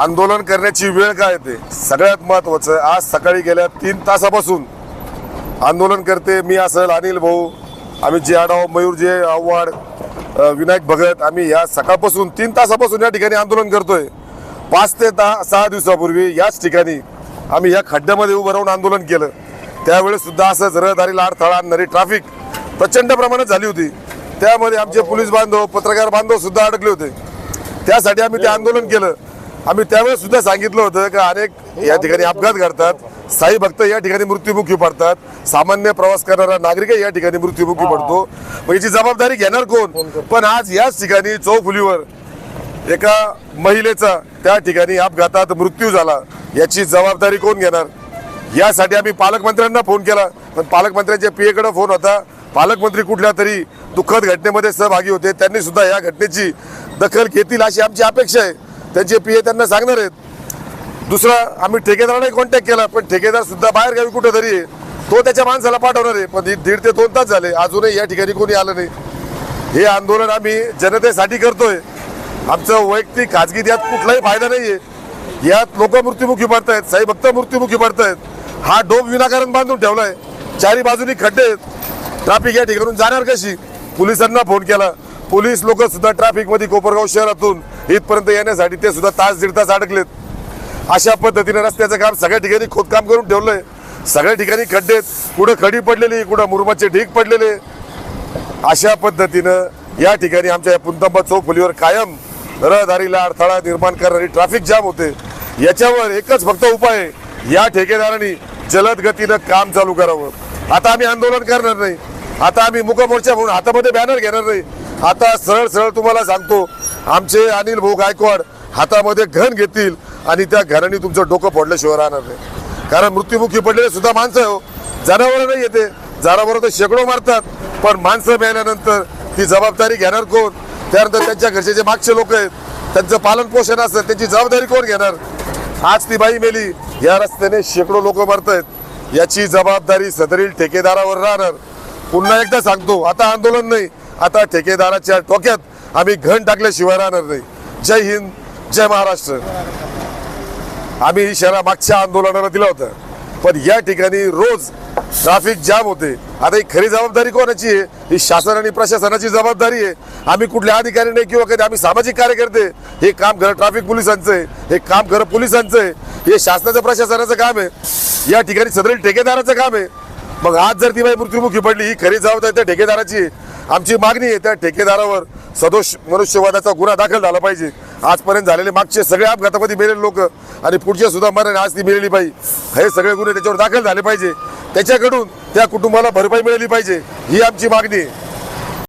आंदोलन करण्याची वेळ काय येते सगळ्यात महत्वाचं आज सकाळी गेल्या तीन तासापासून आंदोलन करते मी असेल अनिल भाऊ. आम्ही जे आडाव मयूर जे आव्हाड विनायक भगत आम्ही या सकाळपासून तीन तासापासून या ठिकाणी आंदोलन करतोय. पाच ते दहा सहा दिवसापूर्वी याच ठिकाणी आम्ही या खड्ड्यामध्ये उभं राहून आंदोलन केलं. त्यावेळेस सुद्धा असंच रहदारीला अडथळा आणणारी ट्रॅफिक प्रचंड प्रमाणात झाली होती. त्यामध्ये आमचे पोलीस बांधव पत्रकार बांधव सुद्धा अडकले होते. त्यासाठी आम्ही ते आंदोलन केलं. आम्ही त्यावेळेस सुद्धा सांगितलं होतं की अनेक या ठिकाणी अपघात घडतात. साई भक्त या ठिकाणी मृत्युमुखी पडतात. सामान्य प्रवास करणारा नागरिक या ठिकाणी मृत्युमुखी पडतो. मग याची जबाबदारी घेणार कोण? पण आज याच ठिकाणी चौफुलीवर एका महिलेचा त्या ठिकाणी अपघातात मृत्यू झाला. याची जबाबदारी कोण घेणार? यासाठी आम्ही पालकमंत्र्यांना फोन केला. पण पालकमंत्र्यांच्या पीए कडे फोन होता. पालकमंत्री कुठल्या तरी दुःखद घटनेमध्ये सहभागी होते. त्यांनी सुद्धा या घटनेची दखल घेतील अशी आमची अपेक्षा आहे. त्यांचे पीए त्यांना सांगणार आहेत. दुसरा आम्ही ठेकेदाराने कॉन्टॅक्ट केला पण ठेकेदार सुद्धा बाहेर गावी कुठेतरी आहे. तो त्याच्या माणसाला पाठवणार आहे. पण दीड ते दोन तास झाले. अजूनही या ठिकाणी कोणी आलं नाही. हे आंदोलन आम्ही जनतेसाठी करतोय. आमचं वैयक्तिक खाजगीत यात कुठलाही फायदा नाही आहे यात लोक मृत्युमुखी पडतायत. साई भक्त मृत्युमुखी पडतायत. हा डोब विनाकारण बांधून ठेवलाय. चारी बाजूनी खड्डे आहेत. ट्रॅफिक या ठिकाणून जाणार कशी? पोलिसांना फोन केला. पोलीस लोक सुद्धा ट्रॅफिकमध्ये कोपरगाव शहरातून इथपर्यंत येण्यासाठी ते सुद्धा तास दीड तास अडकलेत. अशा पद्धतीने रस्त्याचं काम सगळ्या ठिकाणी खोदकाम करून ठेवलंय. सगळ्या ठिकाणी खड्डे कुठं खडी पडलेली कुठं मुरमाचे ढीक पडलेले. अशा पद्धतीनं या ठिकाणी आमच्या या पुंतंबा चौफुलीवर कायम रहदारीला अडथळा निर्माण करणारी ट्रॅफिक जाम होते. याच्यावर एकच फक्त उपाय या ठेकेदारांनी जलद गतीनं काम चालू करावं. आता आम्ही आंदोलन करणार नाही. आता आम्ही मुकमोर्चा म्हणून हातामध्ये बॅनर घेणार नाही. आता सरळ सरळ तुम्हाला सांगतो आमचे अनिल भाऊ गायकवाड हातामध्ये घन घेतील आणि त्या घराने तुमचं डोकं पडल्याशिवाय राहणार नाही. कारण मृत्युमुखी पडलेले सुद्धा माणसं हो. जनावरं नाही येते. जनावरं तर शेकडो मारतात. पण माणसं मिळाल्यानंतर ती जबाबदारी घेणार कोण? त्यानंतर त्यांच्या घरचे जे मागचे लोक आहेत त्यांचं पालन पोषण असतं त्यांची जबाबदारी कोण घेणार? आज ती बाई मेली. या रस्त्याने शेकडो लोक मरत आहेत याची जबाबदारी सदरील ठेकेदारावर राहणार. पुन्हा एकदा सांगतो आता आंदोलन नाही. आता ठेकेदाराच्या टोक्यात आम्ही घन टाकल्याशिवाय राहणार नाही. जय हिंद जय महाराष्ट्र. आम्ही शहरा मागच्या आंदोलनाला दिला होता. पण या ठिकाणी रोज ट्राफिक जाम होते. आता ही खरी जबाबदारी कोणाची आहे? ही शासन आणि प्रशासनाची जबाबदारी आहे. आम्ही कुठल्या अधिकारी नाही किंवा कधी आम्ही सामाजिक कार्यकर्ते हे काम खरं ट्राफिक पोलिसांचं आहे. हे काम खरं पोलिसांचं आहे. हे शासनाचं प्रशासनाचं काम आहे. या ठिकाणी सदरील ठेकेदाराचं काम आहे. मग आज जर ती बाई मृत्युमुखी पडली ही खरी जबाबदारी त्या ठेकेदाराची आहे. आमची मागणी आहे त्या ठेकेदारावर सदोष मनुष्यवादाचा गुन्हा दाखल झाला पाहिजे. आजपर्यंत झालेले मागचे सगळे अपघातामध्ये मेलेले लोक आणि पुढचे सुद्धा मरण आज ती मिळाली पाहिजे. हे सगळे गुन्हे त्याच्यावर दाखल झाले पाहिजे. त्याच्याकडून त्या कुटुंबाला भरपाई मिळाली पाहिजे. ही आमची मागणी आहे.